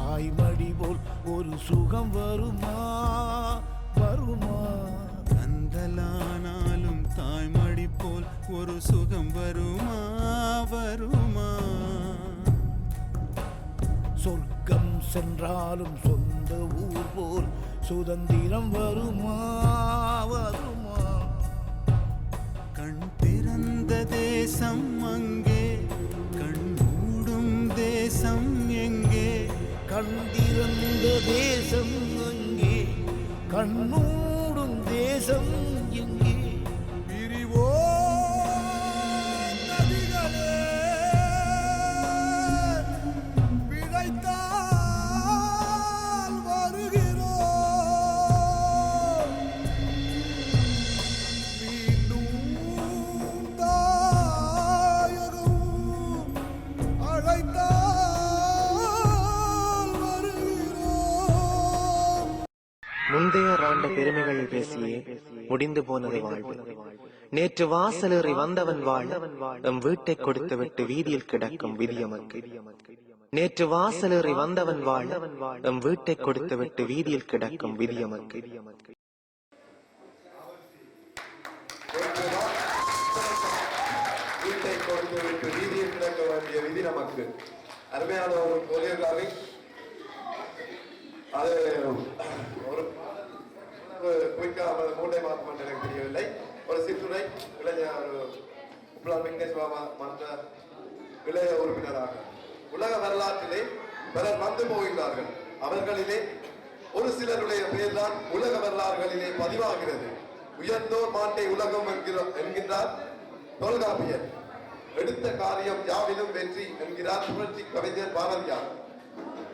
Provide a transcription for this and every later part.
தாய்மடி போல் ஒரு சுகம் வருமா? வருமா? கந்தலானாலும் தாய்மடி போல் ஒரு சுகம் வருமா? வருமா? சொர்க்கம் சென்றாலும் சொந்த ஊர் போல் சுதந்திரம் வருமா? வருமா? கண் திறந்த தேசம் அங்கே கண் மூடும் தேசம் கண்டிருந்த தேசம் அங்கே கண்ணூடும் தேசம் எங்கே முந்தைய ஆண்ட பெருமைகள் பேசியே முடிந்து போனது வாழ்வு. நேற்று வாசலேறி வந்தவன் வாழ் எம் வீட்டை கொடுத்து விட்டு வீதியில் கிடக்கும் விதியமக்கு. நேற்று வாசலேறி வந்தவன் வாழ் எம் வீட்டை கொடுத்து விட்டு வீதியில் கிடக்கும் விதியமக்கு. வீட்டை கொடுத்து விட்டு வீதியில் கிடக்க வேண்டிய விதி நமக்கு. அருமையான ஒரு கொரியோகிராஃபி அது ஒரு குயிக்காக மூட்டை மாற்றம் எனக்கு தெரியவில்லை. ஒரு சிற்றுரை இளைஞர் ஒரு விக்னேஷ் பாபா மன்ற இளைய உறுப்பினராக. உலக வரலாற்றிலே பலர் வந்து போகின்றார்கள். அவர்களிலே ஒரு சிலருடைய பெயர்தான் உலக வரலாறுகளிலே பதிவாகிறது. உயர்ந்தோர் மாட்டை உலகம் என்கிறோம் என்கின்றார் தொல்காப்பியர். எடுத்த காரியம் யாவிலும் வெற்றி என்கிறார் புரட்சி கவிஞர் பாரதியார்.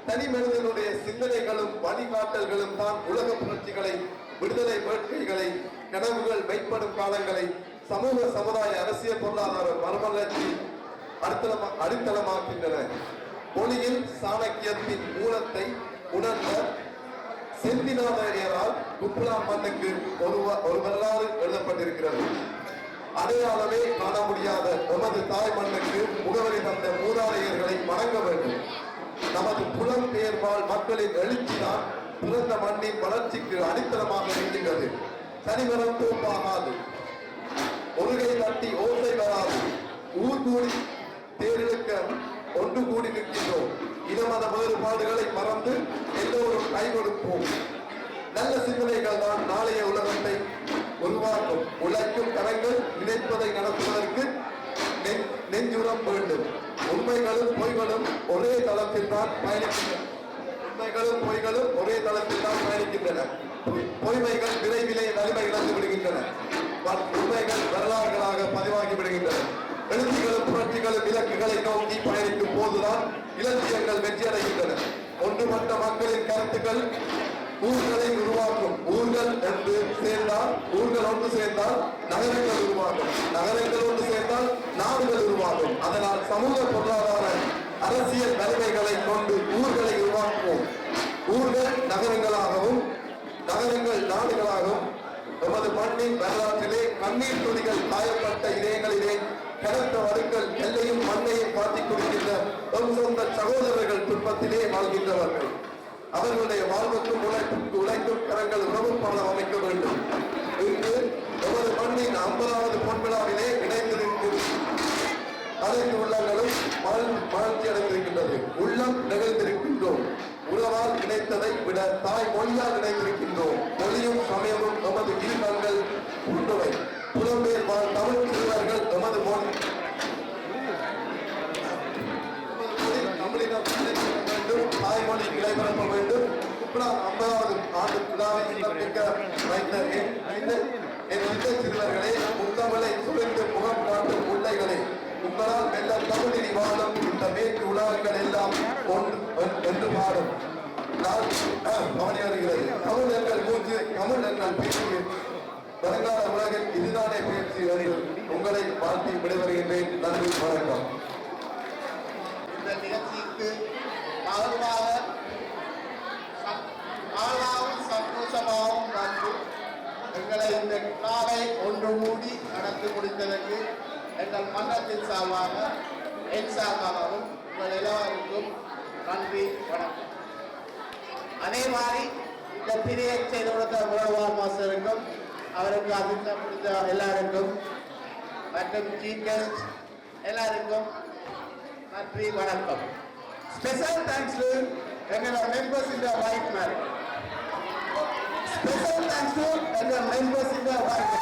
தனி மனிதனுடைய சிந்தனைகளும் வழிகாட்டல்களும் தான் உலக புரட்சிகளை விடுதலை வேட்கைகளை கனவுகள் மெய்ப்படும் காலங்களை சமூக சமுதாய அரசியல் பொருளாதார மரமலர்ச்சி அடித்தளமா அடித்தளமாக்கின்றன. ஒளியில் சாணக்கியத்தின் மூலத்தை உணர்ந்த செந்திநாதையரால் குப்லா மண்ணுக்கு ஒரு ஒரு வரலாறு எழுதப்பட்டிருக்கிறது. அடையாளமே காண முடியாத நமது தாய் மண்ணுக்கு முகவரி தந்த மூதாதையர்களை வணங்க வேண்டும். நமது புலம்பெயர் வாழ் மக்களின் எழுச்சிதான் பிறந்த மண்ணின் வளர்ச்சிக்கு அடித்தளமாக இருக்கின்றது சனிவரம் தோப்பாகாது. ஒருகை தட்டி ஓசை வராது. ஊர் கூடி தேர்தலுக்க ஒன்று கூடி நிற்கின்றோம். இனமத வேறுபாடுகளை மறந்து எல்லோரும் கை கொடுப்போம் நல்ல சிந்தனைகள் தான் நாளைய உலகத்தை உருவாக்கும். உழைக்கும் கரங்கள் நினைப்பதை நடத்துவதற்கு நெஞ்சுரம் வேண்டும். உண்மைகளும் பொய்களும் ஒரே தளத்தில் தான் பயணிக்கின்றன. உண்மைகளும் பொய்களும் ஒரே தளத்தில் தான் பயணிக்கின்றன பொய்- பொய்மைகள் விரைவிலே வலிமை இழந்து விடுகின்றன உண்மைகள் வரலாறுகளாக பதிவாகி விடுகின்றன எழுத்துகளும் புரட்சிகளும் இலக்குகளை நோக்கி பயணிக்கும் போதுதான் இலக்கியங்கள் வெற்றியடைகின்றன. ஒன்றுபட்ட மக்களின் கருத்துக்கள் ஊர்களை உருவாக்கும். ஊர்கள் என்று சேர்ந்தால் ஊர்கள் ஒன்று சேர்ந்தால் நகரங்கள் உருவாகும். நகரங்கள் ஒன்று சேர்ந்தால் நாடுகள் உருவாகும். அதனால் சமூக பொருளாதார அரசியல் வலிமைகளை கொண்டு ஊர்களை உருவாக்குவோம். ஊர்கள் நகரங்களாகவும் நகரங்கள் நாடுகளாகும் நமது மண்ணின் வரலாற்றிலே கண்ணீர் துணிகள் காயப்பட்ட இதயங்களிலே கனத்த வடுக்கள் எல்லையும் மண்ணையும் காட்டிக் கொடுக்கின்ற சொந்த சகோதரர்கள் துன்பத்திலே வாழ்கின்றவர்கள். அவர்களுடைய வாழ்வுக்கும் உழைப்புக்கு உழைக்கும் கரங்கள் உணவு பாலம் அமைக்க வேண்டும். இன்று நமது மண்ணின் ஐம்பதாவது பொன்விழாவிலே இணைந்திருக்கிறது அனைத்து உள்ளங்களும் மகிழ்- மகிழ்ச்சி அடைந்திருக்கின்றது உள்ள கிடைத்ததை விட தாய் மொழியால் நினைத்திருக்கின்றோம். மொழியும் சமயமும் நமது இரு கண்கள் உண்டவை. புலம்பெயர் வாழ் தமிழ் சிறுவர்கள் நமது மொழி. தமிழினம் வேண்டும். தாய்மொழி நிலைபெறப்ப வேண்டும். ஐம்பதாவது ஆண்டு விழாவை என் இந்த- சிறுவர்களே முத்தமிழை சுழிந்து முகம் காட்டும் பிள்ளைகளே உங்களால் மெல்ல தமிழினி வாழும் இந்த மேற்கு உலகங்கள் எல்லாம் ஒன்று என்று பாடும். நான் தமிழ் எங்கள் மூச்சு தமிழ் என்றால் பேச்சு வருங்கால உலகில் இதுதானே பேச்சு என்று உங்களை வாழ்த்தி விடைபெறுகின்றேன் நன்றி வணக்கம் இந்த நிகழ்ச்சிக்கு மகிழ்வாக ஆளாவும் சந்தோஷமாகவும் நன்றி எங்களை இந்த நாளை ஒன்று மூடி நடத்தி முடித்ததற்கு எங்கள் மன்னத்தின் சார்பாக என் சார்பாகவும் உங்கள் எல்லோருக்கும் நன்றி வணக்கம். அதே மாதிரி இந்த பிரியை செய்து கொடுத்த வேணுவார் மாஸ்டருக்கும் அவருக்கு அதிர்ஷ்ட பிடித்த எல்லாருக்கும் மற்றும் சீஃப் எல்லாருக்கும் நன்றி வணக்கம். ஸ்பெஷல் தேங்க்ஸ் டு எங்களோட மெம்பர்ஸ் இந்த ஒயிட் மேரி ஸ்பெஷல் தேங்க்ஸ் டு எங்களோட மெம்பர்ஸ் இந்த ஒயிட்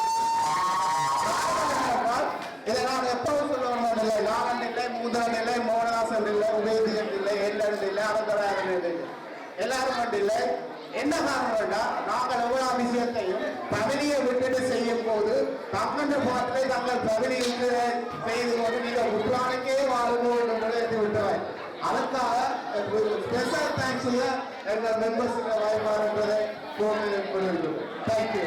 இதை நான் எப்பவும் சொல்லுவோம் இல்லை நாகன் இல்லை மூதரன் இல்லை மோகனாசன் இல்லை உபேதியன் இல்லை எல்லன் இல்லை அரங்கராஜன் இல்லை. எல்லாரும் மட்டும் இல்லை. என்ன காரணம்னா நாங்கள் ஒவ்வொரு விஷயத்தையும் பகுதியை விட்டுட்டு செய்யும் போது தங்கன்ற பாட்டிலே தங்கள் பகுதிக்கு செய்து கொண்டு நீங்கள் உட்ரானுக்கே வாழணும் என்று எழுதி விட்டவர் அதற்காக ஸ்பெஷல் தேங்க்ஸ் எங்கள் மெம்பர்ஸ் வாய்ப்பாருன்றதை போட்டு தேங்க்யூ